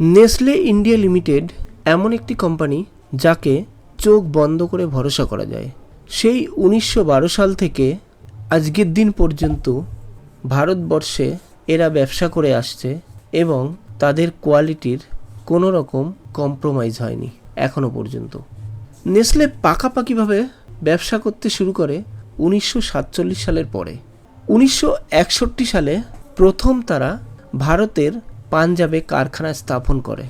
Nestle India limited এমন একটি company যাকে চোখ বন্ধ করে ভরসা করা যায়। সেই উনিশশো বারো সাল থেকে আজকের দিন পর্যন্ত ভারতবর্ষে এরা ব্যবসা করে আসছে এবং তাদের কোয়ালিটির কোনো রকম কম্প্রোমাইজ হয়নি এখনও পর্যন্ত। নেসলে পাকাপাকিভাবে ব্যবসা করতে শুরু করে উনিশশো সাতচল্লিশ সালের পরে। উনিশশো একষট্টি সালে প্রথম তারা ভারতের পাঞ্জাবে কারখানা স্থাপন করে।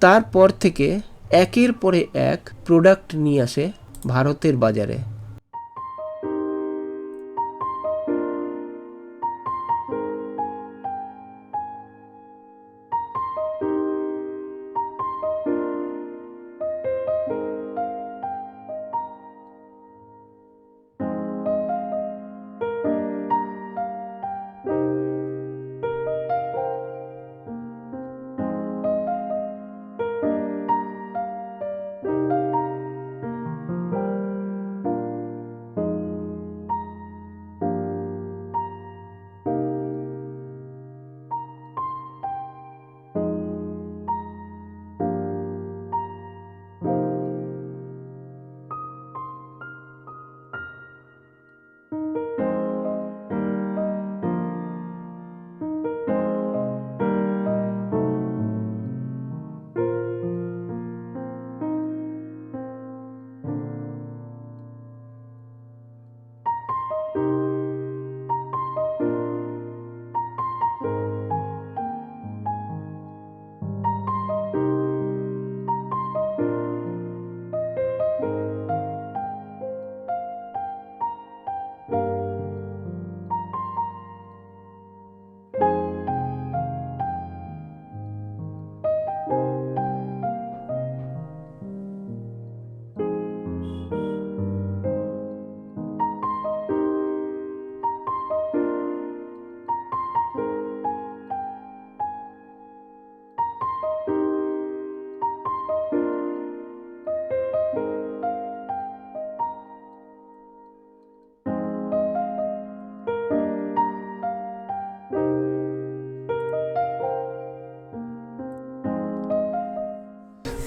তারপর থেকে একের পরে এক প্রোডাক্ট নিয়ে আসে ভারতের বাজারে।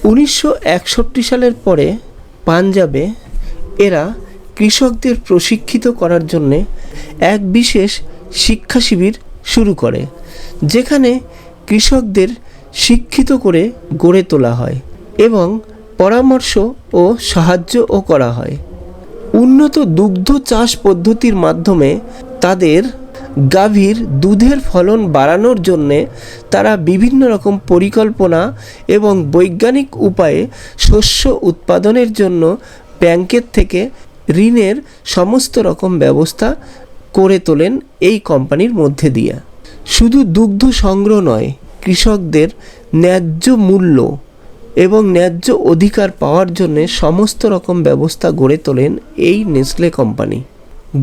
উনিশশো একষট্টি সালের পরে পাঞ্জাবে এরা কৃষকদের প্রশিক্ষিত করার জন্যে এক বিশেষ শিক্ষা শিবির শুরু করে, যেখানে কৃষকদের শিক্ষিত করে গড়ে তোলা হয় এবং পরামর্শ ও সাহায্যও করা হয়। উন্নত দুগ্ধ চাষ পদ্ধতির মাধ্যমে তাদের গাভীর দুধের ফলন বাড়ানোর জন্যে তারা বিভিন্ন রকম পরিকল্পনা এবং বৈজ্ঞানিক উপায়ে শস্য উৎপাদনের জন্য ব্যাংকের থেকে ঋণের সমস্ত রকম ব্যবস্থা করে তোলেন এই কোম্পানির মধ্যে দিয়ে। শুধু দুগ্ধ সংগ্রহ নয়, কৃষকদের ন্যায্য মূল্য এবং ন্যায্য অধিকার পাওয়ার জন্য সমস্ত রকম ব্যবস্থা গড়ে তোলেন এই নেসলে কোম্পানি।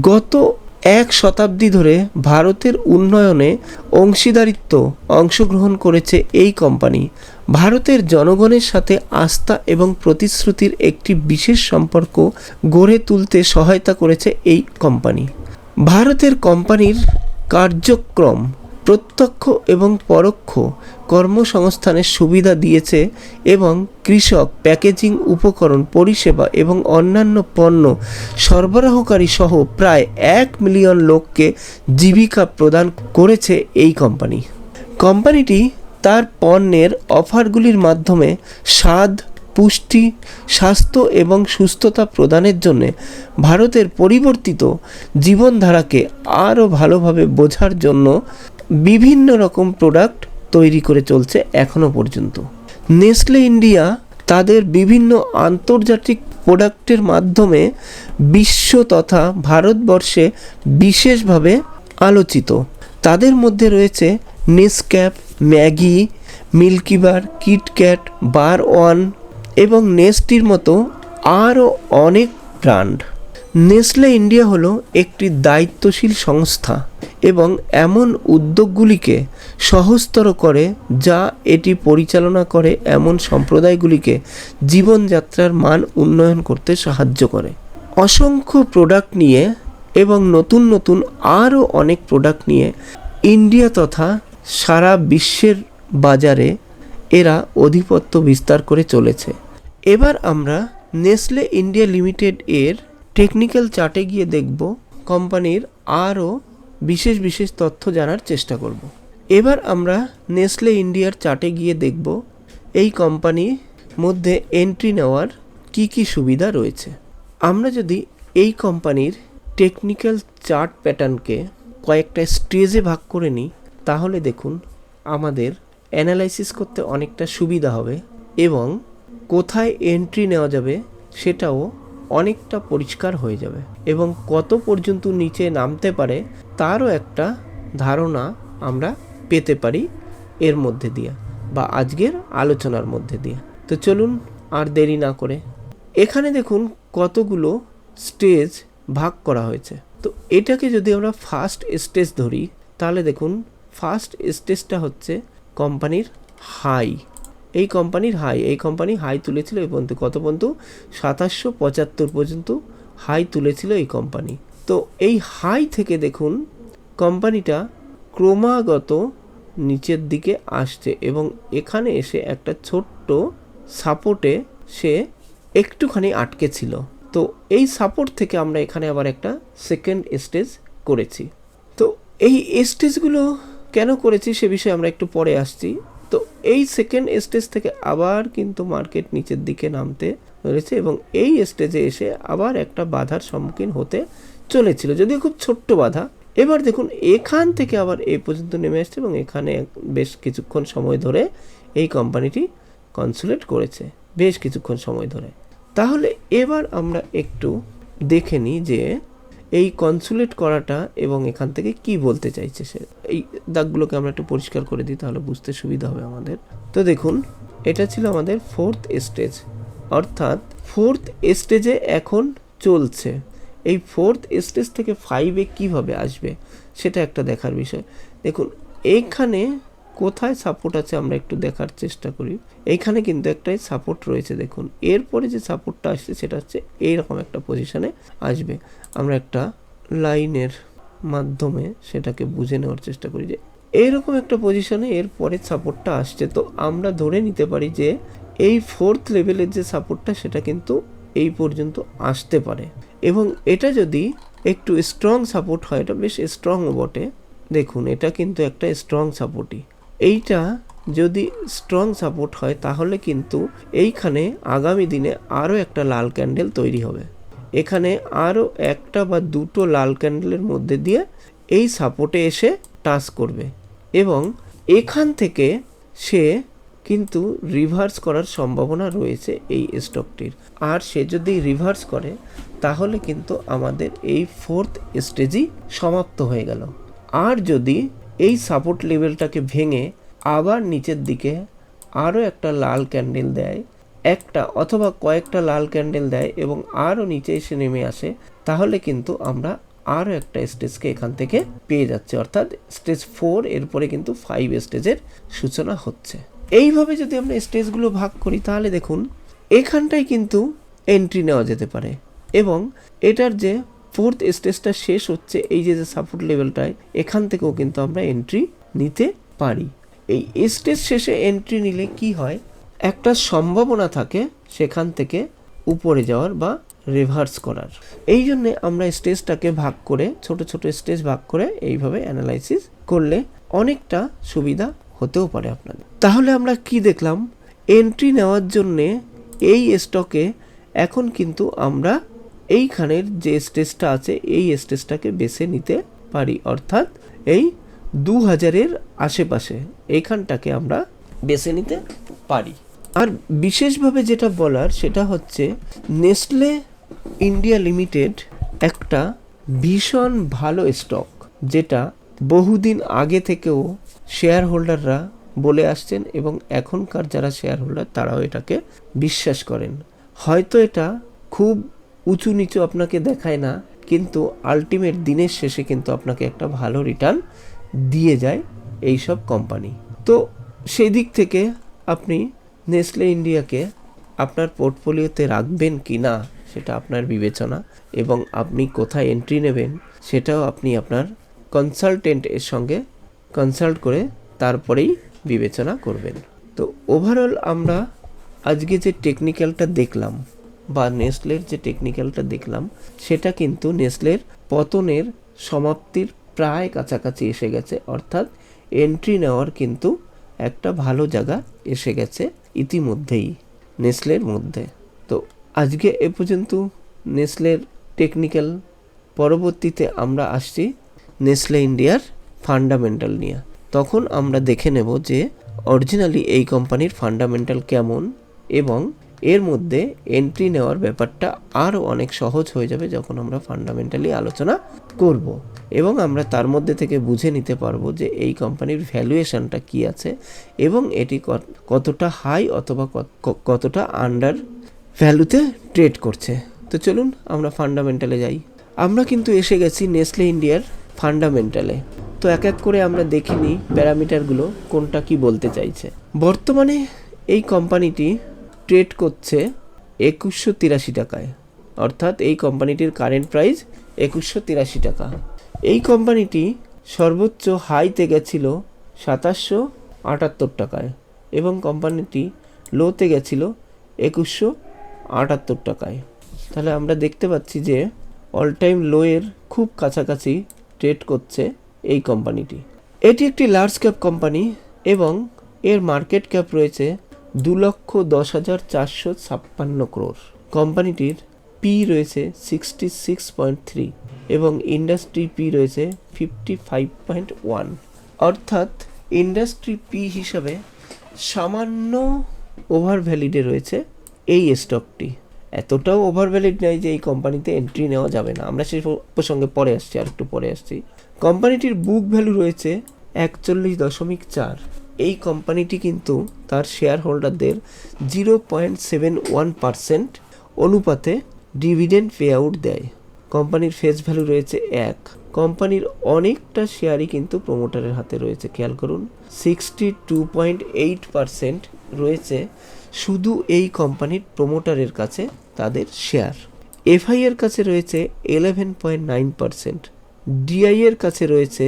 গত এক শতাব্দী ধরে ভারতের উন্নয়নে অংশীদারিত্ব অংশগ্রহণ করেছে এই কোম্পানি। ভারতের জনগণের সাথে আস্থা এবং প্রতিশ্রুতির একটি বিশেষ সম্পর্ক গড়ে তুলতে সহায়তা করেছে এই কোম্পানি। ভারতের কোম্পানির কার্যক্রম প্রত্যক্ষ এবং পরোক্ষ কর্মসংস্থানের সুবিধা দিয়েছে এবং কৃষক প্যাকেজিং উপকরণ, পরিষেবা এবং অন্যান্য পণ্য সরবরাহকারী সহ প্রায় এক মিলিয়ন লোককে জীবিকা প্রদান করেছে এই কোম্পানি। কোম্পানিটি তার পণ্যের অফারগুলির মাধ্যমে স্বাদ, পুষ্টি, স্বাস্থ্য এবং সুস্থতা প্রদানের জন্য ভারতের পরিবর্তিত জীবনধারাকে আরও ভালোভাবে বোঝার জন্য বিভিন্ন রকম প্রোডাক্ট তৈরি করে চলছে এখনও পর্যন্ত। নেসলে ইন্ডিয়া তাদের বিভিন্ন আন্তর্জাতিক প্রোডাক্টের মাধ্যমে বিশ্ব তথা ভারতবর্ষে বিশেষভাবে আলোচিত। তাদের মধ্যে রয়েছে Nescafe, Maggi, Milkybar, KitKat, Bar One এবং নেস্টির মতো আরও অনেক ব্র্যান্ড। নেসলে ইন্ডিয়া হলো একটি দায়িত্বশীল সংস্থা এবং এমন উদ্যোগগুলিকে সহজতর করে যা এটি পরিচালনা করে এমন সম্প্রদায়গুলিকে জীবনযাত্রার মান উন্নয়ন করতে সাহায্য করে। অসংখ্য প্রোডাক্ট নিয়ে এবং নতুন নতুন আরও অনেক প্রোডাক্ট নিয়ে ইন্ডিয়া তথা সারা বিশ্বের বাজারে এরা অধিপত্য বিস্তার করে চলেছে। এবার আমরা নেসলে ইন্ডিয়া লিমিটেড এর টেকনিক্যাল চার্টে গিয়ে দেখব কোম্পানির আরও বিশেষ বিশেষ তথ্য জানার চেষ্টা করব। এবার আমরা নেসলে ইন্ডিয়ার চার্টে গিয়ে দেখব এই কোম্পানির মধ্যে এন্ট্রি নেওয়ার কি কি সুবিধা রয়েছে। আমরা যদি এই কোম্পানির টেকনিক্যাল চার্ট প্যাটার্নকে কয়েকটা স্টেজে ভাগ করে নিই, তাহলে দেখুন আমাদের অ্যানালাইসিস করতে অনেকটা সুবিধা হবে এবং কোথায় এন্ট্রি নেওয়া যাবে সেটাও অনেকটা পরিষ্কার হয়ে যাবে এবং কত পর্যন্ত নিচে নামতে পারে তারও একটা ধারণা আমরা পেতে পারি এর মধ্যে দিয়ে বা আজকের আলোচনার মধ্যে দিয়ে। তো চলুন আর দেরি না করে। এখানে দেখুন কতগুলো স্টেজ ভাগ করা হয়েছে। তো এটাকে যদি আমরা ফার্স্ট স্টেজ ধরি, তাহলে দেখুন ফার্স্ট স্টেজটা হচ্ছে কোম্পানির হাই। এই কোম্পানির হাই এই কোম্পানি হাই তুলেছিল এই পর্যন্ত কত পর্যন্ত সাতাশশো পঁচাত্তর পর্যন্ত হাই তুলেছিল এই কোম্পানি তো এই হাই থেকে দেখুন কোম্পানিটা ক্রমাগত নিচের দিকে আসছে এবং এখানে এসে একটা ছোট্ট সাপোর্টে সে একটুখানি আটকে ছিল। তো এই সাপোর্ট থেকে আমরা এখানে আবার একটা সেকেন্ড স্টেজ করেছি। তো এই স্টেজগুলো কেন করেছি সে বিষয়ে আমরা একটু পরে আসছি। তো এই সেকেন্ড স্টেজ থেকে আবার কিন্তু মার্কেট নিচের দিকে নামতে ধরেছে এবং এই স্টেজে এসে আবার একটা বাধার সম্মুখীন হতে চলেছিল, যদিও খুব ছোট্ট বাধা। এবার দেখুন, এখান থেকে আবার এই পর্যন্ত নেমে আসছে এবং এখানে বেশ কিছুক্ষণ সময় ধরে এই কোম্পানিটি কনসুলেট করেছে, বেশ কিছুক্ষণ সময় ধরে। তাহলে এবার আমরা একটু দেখে নিই যে এই কনসুলেট করাটা এবং এখান থেকে কি বলতে চাইছে সে? এই দাগগুলোকে আমরা একটু পরিষ্কার করে দিই, তাহলে বুঝতে সুবিধা হবে আমাদের। তো দেখুন, এটা ছিল আমাদের ফোর্থ স্টেজ অর্থাৎ ফোর্থ স্টেজে এখন চলছে। এই ফোর্থ স্টেজ থেকে ফাইভে কীভাবে আসবে, সেটা একটা দেখার বিষয়। দেখুন এইখানে কোথায় সাপোর্ট আছে আমরা একটু দেখার চেষ্টা করি। এইখানে কিন্তু একটাই সাপোর্ট রয়েছে, দেখুন। এরপরে যে সাপোর্টটা আসছে, সেটা হচ্ছে এইরকম একটা পজিশনে আসবে। আমরা একটা লাইনের মাধ্যমে সেটাকে বুঝে নেওয়ার চেষ্টা করি যে এইরকম একটা পজিশনে এর পরের সাপোর্টটা আসছে। তো আমরা ধরে নিতে পারি যে এই ফোর্থ লেভেলের যে সাপোর্টটা সেটা কিন্তু এই পর্যন্ত আসতে পারে। এবং এটা যদি একটু স্ট্রং সাপোর্ট হয়, এটা বেশ স্ট্রংও বটে। দেখুন, এটা কিন্তু একটা স্ট্রং সাপোর্টই এইটা যদি স্ট্রং সাপোর্ট হয়, তাহলে কিন্তু এইখানে আগামী দিনে আরও একটা লাল ক্যান্ডেল তৈরি হবে। এখানে আরও একটা বা দুটো লাল ক্যান্ডেলের মধ্যে দিয়ে এই সাপোর্টে এসে টাচ করবে এবং এখান থেকে সে কিন্তু রিভার্স করার সম্ভাবনা রয়েছে এই স্টকটির আর সে যদি রিভার্স করে, তাহলে কিন্তু আমাদের এই ফোর্থ স্টেজই সমাপ্ত হয়ে গেল। আর যদি এই সাপোর্ট লেভেলটাকে ভেঙে আবার নিচের দিকে আরও একটা লাল ক্যান্ডেল দেয়, একটা অথবা কয়েকটা লাল ক্যান্ডেল দেয় এবং আরও নিচে এসে নেমে আসে, তাহলে কিন্তু আমরা আরও একটা স্টেজকে এখান থেকে পেয়ে যাচ্ছে। অর্থাৎ স্টেজ ফোর এরপরে কিন্তু ফাইভ স্টেজের সূচনা হচ্ছে। এইভাবে যদি আমরা স্টেজগুলো ভাগ করি, তাহলে দেখুন, এখানটায় কিন্তু এন্ট্রি নেওয়া যেতে পারে এবং এটার যে ফোর্থ স্টেজটা শেষ হচ্ছে, এই যে যে সাপোর্ট লেভেলটায় এখান থেকেও কিন্তু আমরা এন্ট্রি নিতে পারি। এই স্টেজ শেষে এন্ট্রি নিলে কি হয়? একটা সম্ভাবনা থাকে সেখান থেকে উপরে যাওয়ার বা রিভার্স করার। এই জন্যে আমরা স্টেজটাকে ভাগ করে, ছোট ছোট স্টেজ ভাগ করে এইভাবে অ্যানালাইসিস করলে অনেকটা সুবিধা হতেও পারে আপনাদের। তাহলে আমরা কি দেখলাম? এন্ট্রি নেওয়ার জন্যে এই স্টকে এখন কিন্তু আমরা এইখানের যে স্টেজটা আছে, এই স্টেজটাকে বেছে নিতে পারি। অর্থাৎ এই দু হাজারের আশেপাশে এইখানটাকে আমরা বেছে নিতে পারি। আর বিশেষভাবে যেটা বলার, সেটা হচ্ছে নেসলে ইন্ডিয়া লিমিটেড একটা ভীষণ ভালো স্টক, যেটা বহুদিন আগে থেকেও শেয়ার হোল্ডাররা বলে আসছেন এবং এখনকার যারা শেয়ার হোল্ডার তারাও এটাকে বিশ্বাস করেন। হয়তো এটা খুব উঁচু নিচু আপনাকে দেখায় না, কিন্তু আলটিমেট দিনের শেষে কিন্তু আপনাকে একটা ভালো রিটার্ন দিয়ে যায় এই সব কোম্পানি তো সেই দিক থেকে আপনি নেসলে ইন্ডিয়াকে আপনার পোর্টফোলিওতে রাখবেন কি না সেটা আপনার বিবেচনা এবং আপনি কোথায় এন্ট্রি নেবেন সেটাও আপনি আপনার কনসালটেন্ট এর সঙ্গে কনসাল্ট করে তারপরেই বিবেচনা করবেন। তো ওভারঅল আমরা আজকে যে টেকনিক্যালটা দেখলাম বা নেসলের যে টেকনিক্যালটা দেখলাম, সেটা কিন্তু নেসলের পতনের সমাপ্তির প্রায় কাছাকাছি এসে গেছে। অর্থাৎ এন্ট্রি নেওয়ার কিন্তু একটা ভালো জায়গা এসে গেছে ইতিমধ্যেই, নেসলের মধ্যে। তো আজকে এ পর্যন্ত নেসলের টেকনিক্যাল পরবর্তীতে আমরা আসছি নেসলে ইন্ডিয়ার ফান্ডামেন্টাল নিয়ে। তখন আমরা দেখে নেব যে অরিজিনালি এই কোম্পানির ফান্ডামেন্টাল কেমন এবং এর মধ্যে এন্ট্রি নেওয়ার ব্যাপারটা আরও অনেক সহজ হয়ে যাবে যখন আমরা ফান্ডামেন্টালি আলোচনা করব। এবং আমরা তার মধ্যে থেকে বুঝে নিতে পারব যে এই কোম্পানির ভ্যালুয়েশনটা কি আছে এবং এটি কত- কতটা হাই অথবা কতটা আন্ডার ভ্যালুতে ট্রেড করছে। তো চলুন আমরা ফান্ডামেন্টালে যাই। আমরা কিন্তু এসে গেছি নেসলে ইন্ডিয়ার ফান্ডামেন্টালে তো এক এক করে আমরা দেখিনি প্যারামিটারগুলো কোনটা কি বলতে চাইছে। বর্তমানে এই কোম্পানিটি ট্রেড করছে একুশশো তিরাশি টাকায়। অর্থাৎ এই কোম্পানিটির কারেন্ট প্রাইস একুশশো তিরাশি টাকা। এই কোম্পানিটি সর্বোচ্চ হাইতে গেছিল সাতাশশো আটাত্তর টাকায় এবং কোম্পানিটি লোতে গেছিল একুশশো আটাত্তর টাকায়। তাহলে আমরা দেখতে পাচ্ছি যে অল টাইম লোয়ের খুব কাছাকাছি ট্রেড করছে এই কোম্পানিটি। এটি একটি লার্জ ক্যাপ কোম্পানি এবং এর মার্কেট ক্যাপ রয়েছে দু লক্ষ দশ হাজার চারশো ছাপ্পান্ন ক্রোর কোম্পানিটির পি রয়েছে সিক্সটি সিক্স পয়েন্ট থ্রি এবং ইন্ডাস্ট্রি পি রয়েছে ফিফটি ফাইভ পয়েন্ট ওয়ান। অর্থাৎ ইন্ডাস্ট্রি পি হিসাবে সামান্য ওভার ভ্যালিডে রয়েছে এই স্টকটি। এতটাও ওভার ভ্যালিড নয় যে এই কোম্পানিতে এন্ট্রি নেওয়া যাবে না। আমরা সেই প্রসঙ্গে পরে আসছি আর একটু পরে আসছি। কোম্পানিটির বুক ভ্যালু রয়েছে একচল্লিশ দশমিক চার। এই কোম্পানিটি কিন্তু তার শেয়ার হোল্ডারদের zero point seven one percent অনুপাতে ডিভিডেন্ড পে আউট দেয়। কোম্পানির ফেস ভ্যালু রয়েছে এক। কোম্পানির অনেকটা শেয়ারই কিন্তু প্রমোটারের হাতে রয়েছে, খেয়াল করুন। Sixty two point eight percent রয়েছে শুধু এই কোম্পানির প্রমোটারের কাছে তাদের শেয়ার এফআই এর কাছে রয়েছে eleven point nine percent DI এর কাছে রয়েছে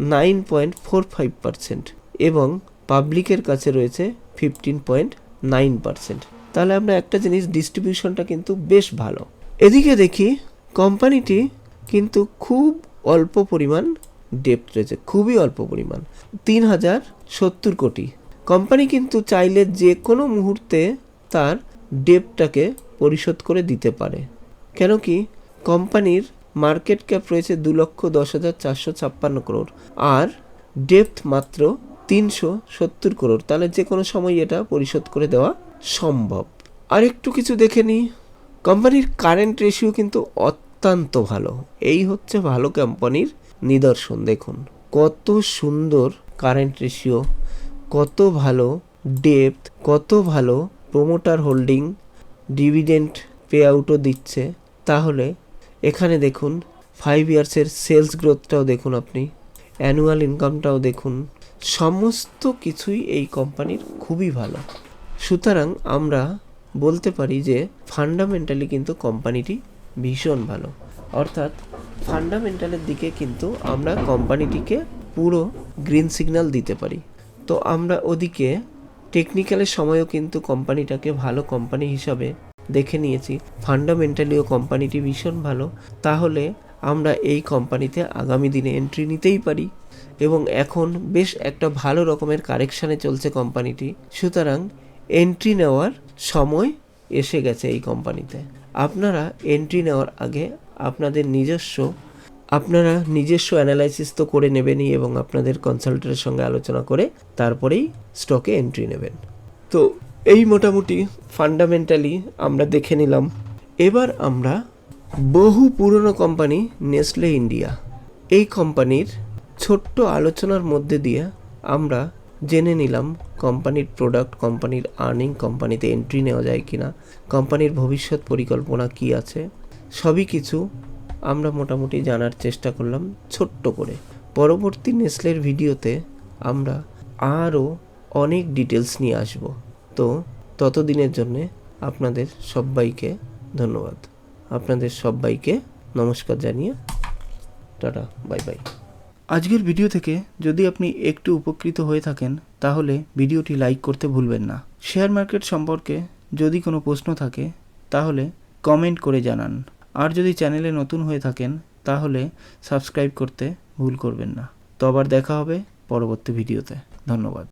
nine point four five percent এবং পাবলিকের কাছে রয়েছে ফিফটিন পয়েন্ট নাইন পার্সেন্ট তাহলে আমরা একটা জিনিস ডিস্ট্রিবিউশনটা কিন্তু বেশ ভালো। এদিকে দেখি কোম্পানিটি কিন্তু খুব অল্প পরিমাণ ডেপ্ট রয়েছে, খুবই অল্প পরিমাণ, তিন হাজার সত্তর কোটি। কোম্পানি কিন্তু চাইলে যে কোনো মুহূর্তে তার ডেপটাকে পরিশোধ করে দিতে পারে। কেন কি কোম্পানির মার্কেট ক্যাপ রয়েছে দু লক্ষ দশ হাজার চারশো ছাপ্পান্ন করোড় আর ডেপথ মাত্র তিনশো সত্তর করোড়। তাহলে যে কোনো সময় এটা পরিশোধ করে দেওয়া সম্ভব। আর একটু কিছু দেখে নিই। কোম্পানির কারেন্ট রেশিও কিন্তু অত্যন্ত ভালো। এই হচ্ছে ভালো কোম্পানির নিদর্শন। দেখুন, কত সুন্দর কারেন্ট রেশিও কত ভালো ডেপথ কত ভালো প্রোমোটার হোল্ডিং ডিভিডেন্ট পে আউটও দিচ্ছে। তাহলে এখানে দেখুন ফাইভ ইয়ার্সের সেলস গ্রোথটাও দেখুন আপনি অ্যানুয়াল ইনকামটাও দেখুন। সমস্ত কিছুই এই কোম্পানির খুবই ভালো। সুতরাং আমরা বলতে পারি যে ফান্ডামেন্টালি কিন্তু কোম্পানিটি ভীষণ ভালো। অর্থাৎ ফান্ডামেন্টালের দিকে কিন্তু আমরা কোম্পানিটিকে পুরো গ্রিন সিগন্যাল দিতে পারি। তো আমরা ওদিকে টেকনিক্যালের সময়ও কিন্তু কোম্পানিটাকে ভালো কোম্পানি হিসাবে দেখে নিয়েছি। ফান্ডামেন্টালিও কোম্পানিটি ভীষণ ভালো। তাহলে আমরা এই কোম্পানিতে আগামী দিনে এন্ট্রি নিতেই পারি। এবং এখন বেশ একটা ভালো রকমের কারেকশানে চলছে কোম্পানিটি। সুতরাং এন্ট্রি নেওয়ার সময় এসে গেছে এই কোম্পানিতে। আপনারা এন্ট্রি নেওয়ার আগে আপনাদের নিজস্ব, আপনারা নিজস্ব অ্যানালাইসিস তো করে নেবেনই এবং আপনাদের কনসালটেন্টের সঙ্গে আলোচনা করে তারপরেই স্টকে এন্ট্রি নেবেন। তো এই মোটামুটি ফান্ডামেন্টালি আমরা দেখে নিলাম। এবার আমরা বহু পুরনো কোম্পানি নেসলে ইন্ডিয়া এই কোম্পানির ছোট্ট আলোচনার মধ্যে দিয়ে আমরা জেনে নিলাম কোম্পানির প্রোডাক্ট কোম্পানির আর্নিং কোম্পানিতে এন্ট্রি নেওয়া যায় কি না কোম্পানির ভবিষ্যৎ পরিকল্পনা কি আছে, সবই কিছু আমরা মোটামুটি জানার চেষ্টা করলাম ছোট্ট করে। পরবর্তী নেসলের ভিডিওতে আমরা আরও অনেক ডিটেলস নিয়ে আসব। তো ততদিনের জন্যে আপনাদের সবাইকে ধন্যবাদ। আপনাদের সবাইকে নমস্কার জানিয়ে টাটা, বাই বাই। আজকের ভিডিও থেকে যদি আপনি একটু উপকৃত হয়ে থাকেন, তাহলে ভিডিওটি লাইক করতে ভুলবেন না। শেয়ার মার্কেট সম্পর্কে যদি কোনো প্রশ্ন থাকে, তাহলে কমেন্ট করে জানান। আর যদি চ্যানেলে নতুন হয়ে থাকেন, তাহলে সাবস্ক্রাইব করতে ভুল করবেন না। তো আবার দেখা হবে পরবর্তী ভিডিওতে। ধন্যবাদ।